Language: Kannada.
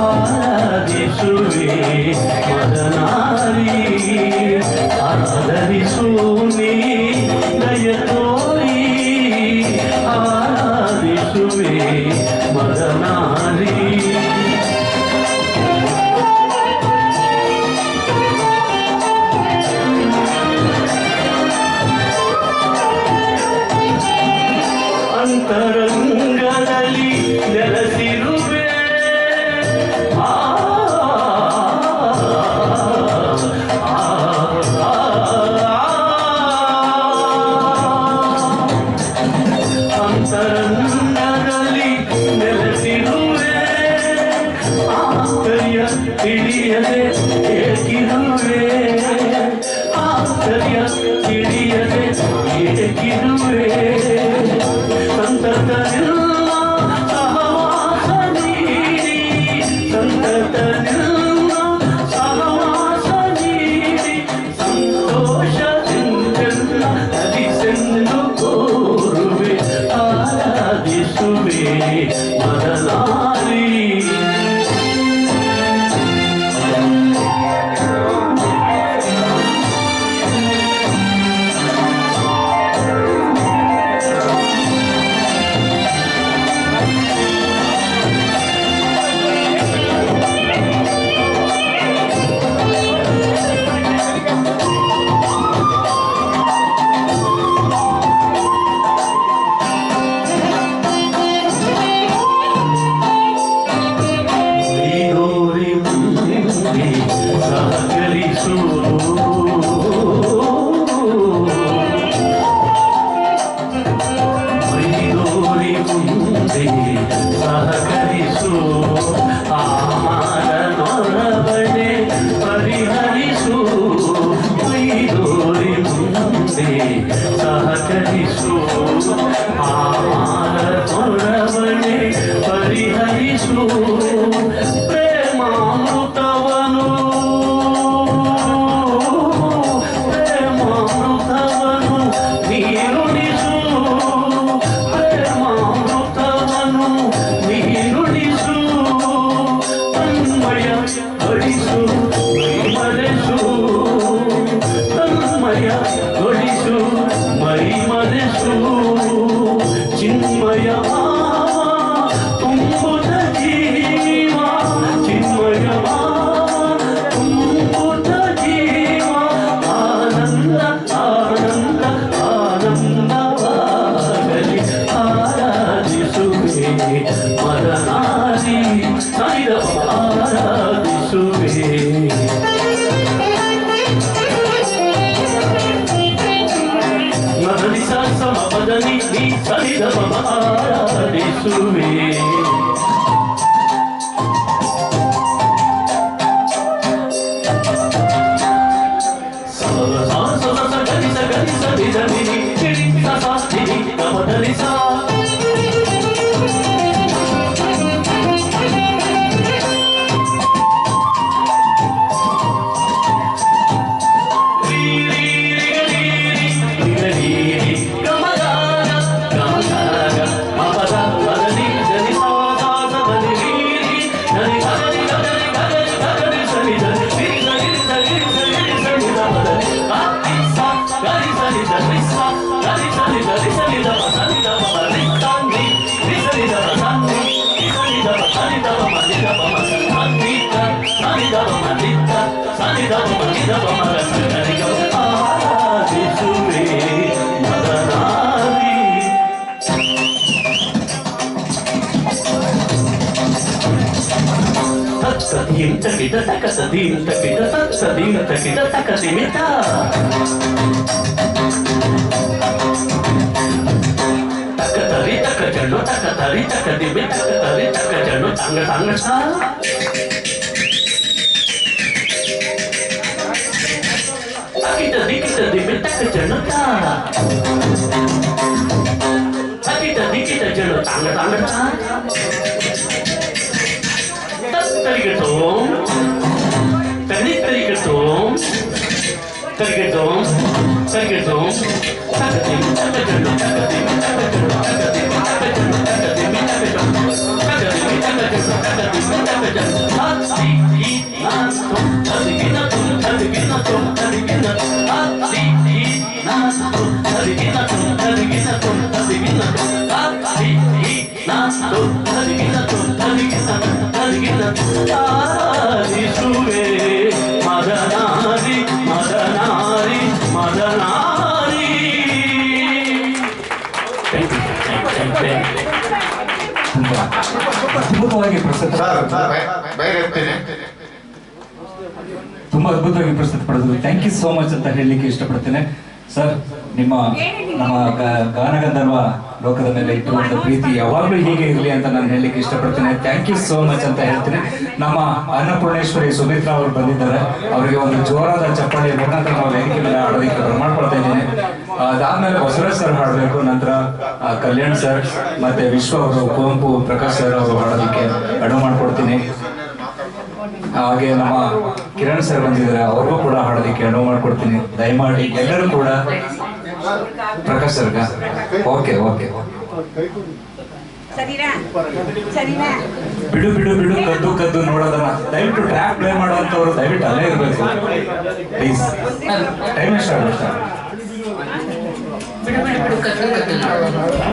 ಆರಾಧಿಸುವೆ ಮದನಾರಿ ಆರಾಧಿಸು ನೀ ದಯ ತೋರಿ ಆರಾಧಿಸುವೆ ಮದನಾರಿ ಅಂತರ serious, serious, serious, serious, serious, serious, serious, serious, Cristo. ಸರಿ ಸರಿ ಸರಿದವ ಮಾಡಿಸುವೆ takita taka sadim takita tak sadim takita taka simita takatari takajano takatari takadimi takatari takajano tanga tanga sa takita dikita dimi takajano ta takita dikita jano tanga tanga sa Take it home, take it home, take it home, take it home. ಅದ್ಭುತವಾಗಿ ಪ್ರಸ್ತುತ ತುಂಬಾ ಅದ್ಭುತವಾಗಿ ಪ್ರಸ್ತುತಪಡಿದ್ರು ಥ್ಯಾಂಕ್ ಯು ಸೋ ಮಚ್ ಅಂತ ಹೇಳಲಿಕ್ಕೆ ಇಷ್ಟಪಡ್ತೇನೆ. ಸರ್, ನಿಮ್ಮ ನಮ್ಮ ಗಾನಗಂಧರ್ವ ಲೋಕದ ಮೇಲೆ ಇಟ್ಟುಕೊಂಡ ಪ್ರೀತಿ ಯಾವಾಗಲೂ ಹೀಗೆ ಇರಲಿ ಅಂತ ನಾನು ಹೇಳಲಿಕ್ಕೆ ಇಷ್ಟಪಡ್ತೇನೆ. ಥ್ಯಾಂಕ್ ಯು ಸೋ ಮಚ್ ಅಂತ ಹೇಳ್ತೀನಿ. ನಮ್ಮ ಅನ್ನಪೂರ್ಣೇಶ್ವರಿ ಸುಮಿತ್ರಾ ಅವರು ಬಂದಿದ್ದಾರೆ. ಅವರಿಗೆ ಒಂದು ಜೋರಾದ ಚಪ್ಪಾಳಿ ಮುಖಾಂತರ ನಾವು ವೇದಿಕೆ ಮೇಲೆ ಆಡೋದಕ್ಕೆ ಮಾಡ್ಕೊಳ್ತಾ ಇದ್ದೀನಿ. ಅದಾದ್ಮೇಲೆ ಬಸವರಾಜ್ ಸರ್ ಹಾಡಬೇಕು, ನಂತರ ಕಲ್ಯಾಣ್ ಸರ್, ಮತ್ತೆ ವಿಶ್ವ ಅವರು, ಕುವೆಂಪು, ಪ್ರಕಾಶ್ ಸರ್ ಅವರು ಹಾಡೋದಕ್ಕೆ ಅಡು ಮಾಡ್ಕೊಡ್ತೀನಿ. ಹಾಗೆ ನಮ್ಮ ಕಿರಣ್ ಸರ್ ಬಂದಿದ್ದಾರೆ ಅವ್ರಿಗೂ ಕೂಡ ಹಾಡೋದಕ್ಕೆ ಅನುವು ಮಾಡ್ಕೊಡ್ತೀನಿ. ದಯಮಾಡಿ ಎಲ್ಲರೂ ಕೂಡ ಪ್ರಕಾಶ್ ಸರ್ಗ. Okay okay. ಸರಿನಾ? ಸರಿನಾ? ಬಿಡು ಬಿಡು ಬಿಡು ಕದ್ದು ಕದ್ದು ನೋಡೋದನ್ನ. ದಯವಿಟ್ಟು ಟ್ರ್ಯಾಕ್ ಪ್ಲೇ ಮಾಡುವಂತವ್ರು ದಯವಿಟ್ಟು ಅಲ್ಲೇ ಇರಬೇಕು. ಪ್ಲೀಸ್ ಟೈಮ್ ಎಷ್ಟು